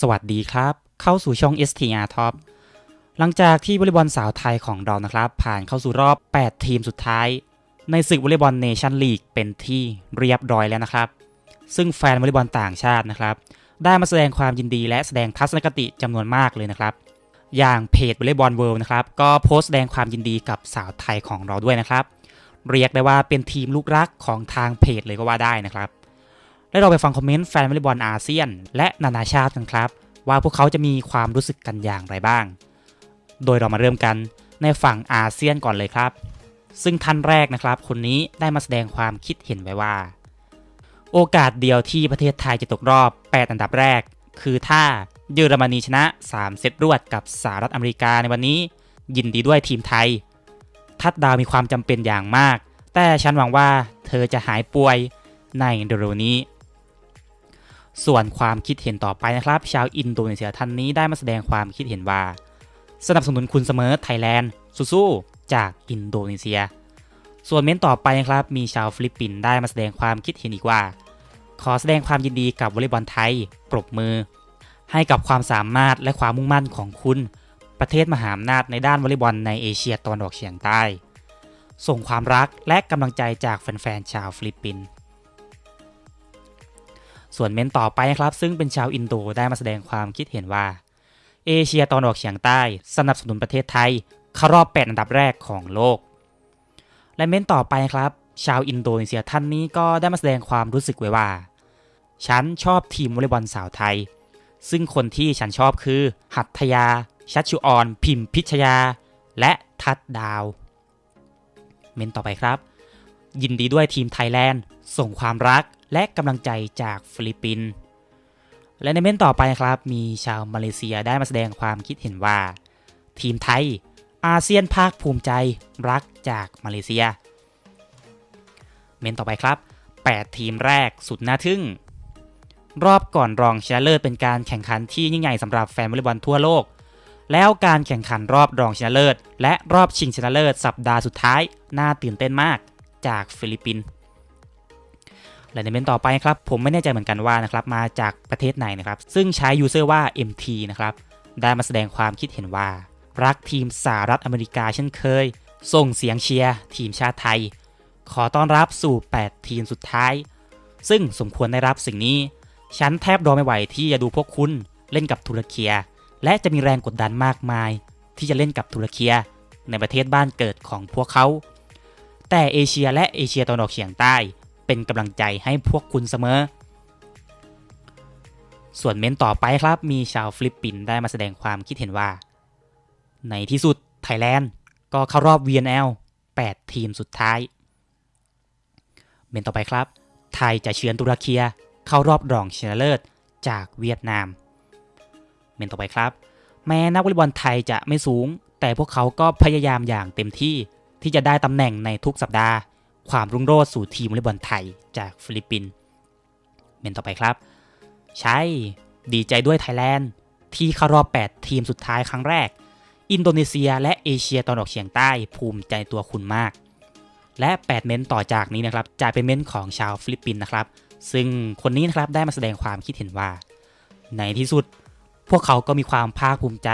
สวัสดีครับ เข้าสู่ช่อง STR Top หลังจากที่วอลเลย์บอลสาวไทยของเรานะครับ ผ่านเข้าสู่รอบ 8 ทีมสุดท้าย ในศึกวอลเลย์บอลเนชั่นลีกเป็นที่เรียบร้อยแล้วนะครับ ซึ่งแฟนวอลเลย์บอลต่างชาตินะครับ ได้มาแสดงความยินดีและแสดงทัศนคติจำนวนมากเลยนะครับ อย่างเพจวอลเลย์บอลเวิลด์นะครับก็โพสต์แสดงความยินดีกับสาวไทยของเราด้วยนะครับ เรียกได้ว่าเป็นทีมลูกรักของทางเพจเลยก็ว่าได้นะครับ และเราไปฟังคอมเมนต์แฟนวอลเลย์บอลอาเซียน และนานาชาติกันครับ ว่าพวกเขาจะมีความรู้สึกกันอย่างไรบ้าง โดยเรามาเริ่มกันในฝั่งอาเซียนก่อนเลยครับ ซึ่งท่านแรกนะครับ คนนี้ได้มาแสดงความคิดเห็นไว้ว่า โอกาสเดียวที่ประเทศไทยจะตกรอบ 8 อันดับแรก คือถ้าเยอรมนีชนะ 3 เซตรวดกับสหรัฐอเมริกาในวันนี้ ยินดีด้วยทีมไทย ทัดดาวมีความจำเป็นอย่างมาก แต่ฉันหวังว่าเธอจะหายป่วยในเร็วนี้ ส่วนความคิดเห็นต่อไปนะครับ ชาวอินโดนีเซียท่านนี้ได้มาแสดงความคิดเห็นว่า สนับสนุนคุณเสมอไทยแลนด์สู้ๆจากอินโดนีเซีย ส่วนเม้นต่อไปนะครับ มีชาวฟิลิปปินส์ได้มาแสดงความคิดเห็นอีกว่า ขอแสดงความยินดีกับวอลเลย์บอลไทย ปรบมือ ให้กับความสามารถและความมุ่งมั่นของคุณ ประเทศมหาอำนาจในด้านวอลเลย์บอลในเอเชียตะวันออกเฉียงใต้ ส่งความรักและกำลังใจจากแฟนๆชาวฟิลิปปินส์ส่วนเม้นต่อไปนะครับ ซึ่งเป็นชาวอินโดได้มาแสดงความคิดเห็นว่า เอเชียตะวันออกเฉียงใต้ สนับสนุนประเทศไทยเข้ารอบ 8 อันดับแรกของโลก และเม้นต่อไปครับ ชาวอินโดนีเซียท่านนี้ก็ได้มาแสดงความรู้สึกไว้ว่า ฉันชอบทีมวอลเลย์บอลสาวไทย ซึ่งคนที่ฉันชอบคือ หัตถยา ชัชชุออนพิมพิชยา และทัดดาว เม้นต่อไปครับ ยินดีด้วยทีมไทยแลนด์ ส่งความรักและกำลังใจจากฟิลิปปินส์และในเม้นต่อไปครับ มีชาวมาเลเซียได้มาแสดงความคิดเห็นว่า ทีมไทย อาเซียนภาคภูมิใจรักจากมาเลเซีย เม้นต่อไปครับ 8 ทีมแรกสุดน่าทึ่ง รอบก่อนรองชนะเลิศเป็นการแข่งขันที่ยิ่งใหญ่สำหรับแฟนวอลเลย์บอลทั่วโลก แล้วการแข่งขันรอบรองชนะเลิศ และรอบชิงชนะเลิศสัปดาห์สุดท้าย น่าตื่นเต้นมากจากฟิลิปปินส์และในเมนต์ต่อไปครับ ผมไม่แน่ใจเหมือนกันว่านะครับมาจากประเทศไหนนะครับ ซึ่งใช้ยูเซอร์ว่า MT นะครับ ได้มาแสดงความคิดเห็นว่า รักทีมสหรัฐอเมริกาเช่นเคย ส่งเสียงเชียร์ทีมชาติไทย ขอต้อนรับสู่ 8 ทีมสุดท้าย ซึ่งสมควรได้รับสิ่งนี้ ฉันแทบรอไม่ไหวที่จะดูพวกคุณเล่นกับตุรเกีย และจะมีแรงกดดันมากมาย ที่จะเล่นกับตุรเกียในประเทศบ้านเกิดของพวกเขา แต่เอเชียและเอเชียตะวันออกเฉียงใต้ เป็นกำลังใจให้พวกคุณเสมอ ส่วนเม้นต่อไปครับมีชาวฟิลิปปินส์ได้มาแสดงความคิดเห็นว่า ในที่สุดไทยแลนด์ก็เข้ารอบ VNL 8 ทีมสุดท้าย เม้นต่อไปครับ ไทยจะเชือนตุรเกียเข้ารอบรองชนะเลิศจากเวียดนาม เมนต่อไปครับ แม้นักวอลเลย์บอลไทยจะไม่สูง แต่พวกเขาก็พยายามอย่างเต็มที่ที่จะได้ตำแหน่งในทุกสัปดาห์ ความรุ่งโรจน์สู่ทีมวอลเลย์บอลไทยจากฟิลิปปินส์เมนต่อไปครับ ใช่ ดีใจด้วยไทยแลนด์ที่เข้ารอบ 8 ทีมสุดท้ายครั้งแรก อินโดนีเซียและเอเชียตะวันออกเฉียงใต้ภูมิใจตัวคุณมาก และ 8 เมนต์ต่อจากนี้นะครับจะเป็นเมนต์ของชาวฟิลิปปินส์นะครับ ซึ่งคนนี้นะครับได้มาแสดงความคิดเห็นว่า ในที่สุด พวกเขาก็มีความภาคภูมิใจ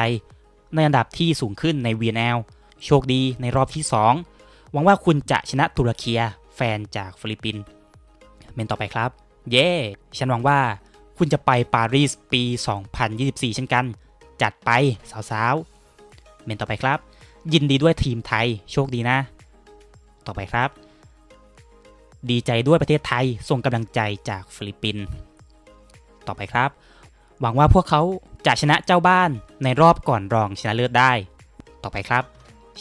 ในอันดับที่สูงขึ้นใน VNL โชคดีในรอบที่ 2 หวังว่าคุณจะชนะตุรเกียแฟนจากฟิลิปปินส์เมนต่อไปครับ เย้ฉันหวังว่าคุณจะไปปารีสปี 2024 เช่นกัน จัดไปสาวๆ เมนต่อไปครับ ยินดีด้วยทีมไทย โชคดีนะ ต่อไปครับ ดีใจด้วยประเทศไทยส่งกำลังใจจากฟิลิปปินส์ต่อไปครับ หวังว่าพวกเขา จะชนะเจ้าบ้านในรอบก่อนรองชนะเลิศได้ ต่อไปครับ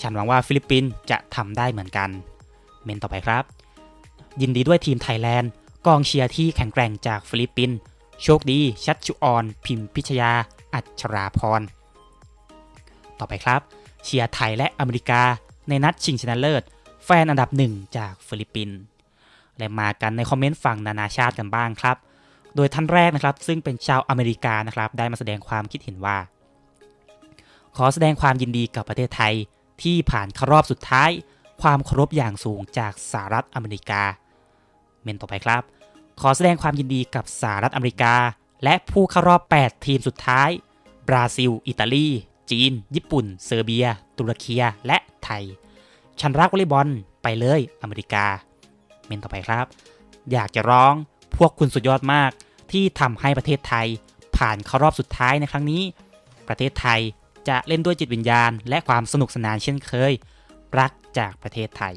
ฉันหวังว่าฟิลิปปินส์จะทำได้เหมือนกัน เมนต่อไปครับ ยินดีด้วยทีมไทยแลนด์กองเชียร์ที่แข็งแกร่งจากฟิลิปปินส์โชคดี ชัดชุออน พิมพิชยา อัชราพร ต่อไปครับ เชียร์ไทยและอเมริกาในนัดชิงชนะเลิศ แฟนอันดับหนึ่งจากฟิลิปปินส์และมากันในคอมเมนต์ฝั่งนานาชาติกันบ้างครับ โดยท่านแรกนะครับ ซึ่งเป็นชาวอเมริกานะครับ ได้มาแสดงความคิดเห็นว่า ขอแสดงความยินดีกับประเทศไทยที่ผ่านเข้ารอบสุดท้าย ความเคารพอย่างสูงจากสหรัฐอเมริกา เมนต์ต่อไปครับ ขอแสดงความยินดีกับสหรัฐอเมริกา และผู้เข้ารอบ 8 ทีมสุดท้าย บราซิล อิตาลี จีน ญี่ปุ่น เซอร์เบีย ตุรกีและไทย ฉันรักวอลเลย์บอลไปเลยอเมริกา เมนต์ต่อไปครับ อยากจะร้อง พวกคุณสุดยอดมากที่ทำให้ประเทศไทย ผ่านเข้ารอบสุดท้ายในครั้งนี้ ประเทศไทยจะเล่นด้วยจิตวิญญาณ และความสนุกสนานเช่นเคย รักจากประเทศไทย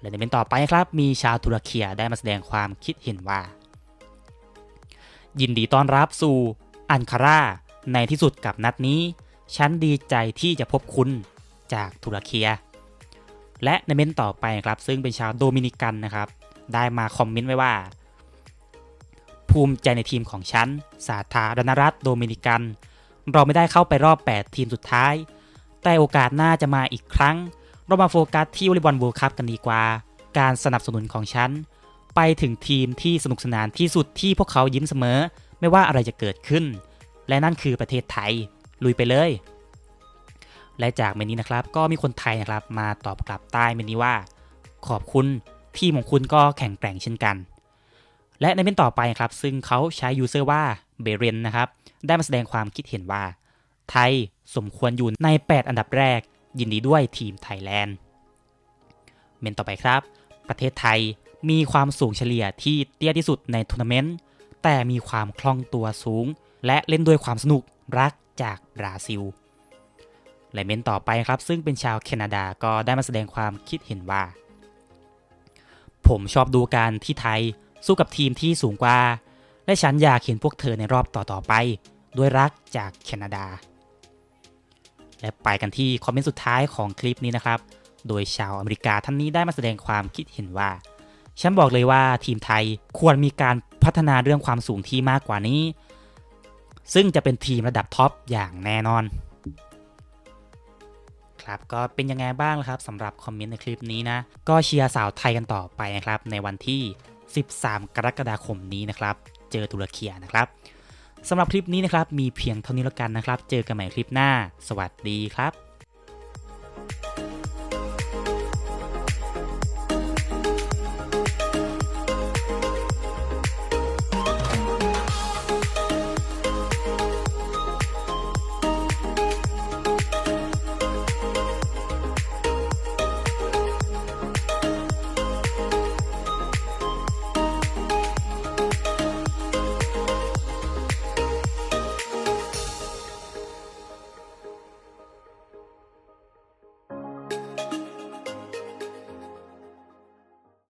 และในเมนต์ต่อไปครับ มีชาวตุรกีได้มาแสดงความคิดเห็นว่า ยินดีต้อนรับสู่อันคาราในที่สุดกับนัดนี้ ฉันดีใจที่จะพบคุณจากตุรกีและในเมนต์ต่อไปครับ ซึ่งเป็นชาวโดมินิกันนะครับ ได้มาคอมเมนต์ไว้ว่า ภูมิใจในทีมของฉัน สาธารณรัฐโดมินิกัน เราไม่ได้เข้าไปรอบ 8 ทีมสุดท้าย แต่โอกาสหน้าจะมาอีกครั้ง เรามาโฟกัสที่วอลเลย์บอลเวิลด์คัพกันดีกว่า การสนับสนุนของฉัน ไปถึงทีมที่สนุกสนานที่สุดที่พวกเขายิ้มเสมอ ไม่ว่าอะไรจะเกิดขึ้น และนั่นคือประเทศไทย ลุยไปเลย และจากเมนี้นะครับ ก็มีคนไทยนะครับมาตอบกลับใต้เมนนี้ว่า ขอบคุณทีมของคุณก็แข็งแกร่งเช่นกัน และในเมนต่อไปครับ ซึ่งเขาใช้ยูเซอร์ว่าเบเรนนะครับ ได้มาแสดงความคิดเห็นว่า ไทยสมควรอยู่ใน 8 อันดับแรก ยินดีด้วยทีมไทยแลนด์ เมนต่อไปครับ ประเทศไทยมีความสูงเฉลี่ยที่เตี้ยที่สุดในทัวร์นาเมนต์ แต่มีความคล่องตัวสูง และเล่นด้วยความสนุกรักจากบราซิล และเมนต่อไปครับ ซึ่งเป็นชาวแคนาดาก็ได้มาแสดงความคิดเห็นว่า ผมชอบดูการที่ไทย สู้กับทีมที่สูงกว่า และฉันอยากเห็นพวกเธอในรอบต่อๆไป ด้วยรักจากแคนาดา และไปกันที่คอมเมนต์สุดท้ายของคลิปนี้นะครับ โดยชาวอเมริกาท่านนี้ได้มาแสดงความคิดเห็นว่า ฉันบอกเลยว่าทีมไทยควรมีการพัฒนาเรื่องความสูงที่มากกว่านี้ ซึ่งจะเป็นทีมระดับท็อปอย่างแน่นอนครับก็เป็นยังไงบ้างล่ะครับสำหรับคอมเมนต์ในคลิปนี้นะ ก็เชียร์สาวไทยกันต่อไปนะครับ ในวันที่ 13 กรกฎาคมนี้นะครับ เจอตุรกีนะครับสำหรับคลิปนี้นะครับมีเพียงเท่านี้แล้วกันนะครับ เจอกันใหม่คลิปหน้า สวัสดีครับ